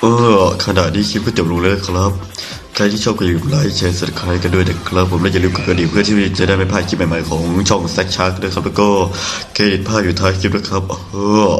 เออขณะนี้คลิปก็จบลงแล้วครับ ใครที่ชอบก็อย่าลืมไลค์แชร์สับสไครต์กันด้วยนะครับผมและอย่าลืมกดกระดิ่งเพื่อที่จะได้ไม่พลาดคลิปใหม่ๆของช่องแซกชาร์กด้วยครับแล้วก็เครดิตภาพอยู่ท้ายคลิปนะครับเออ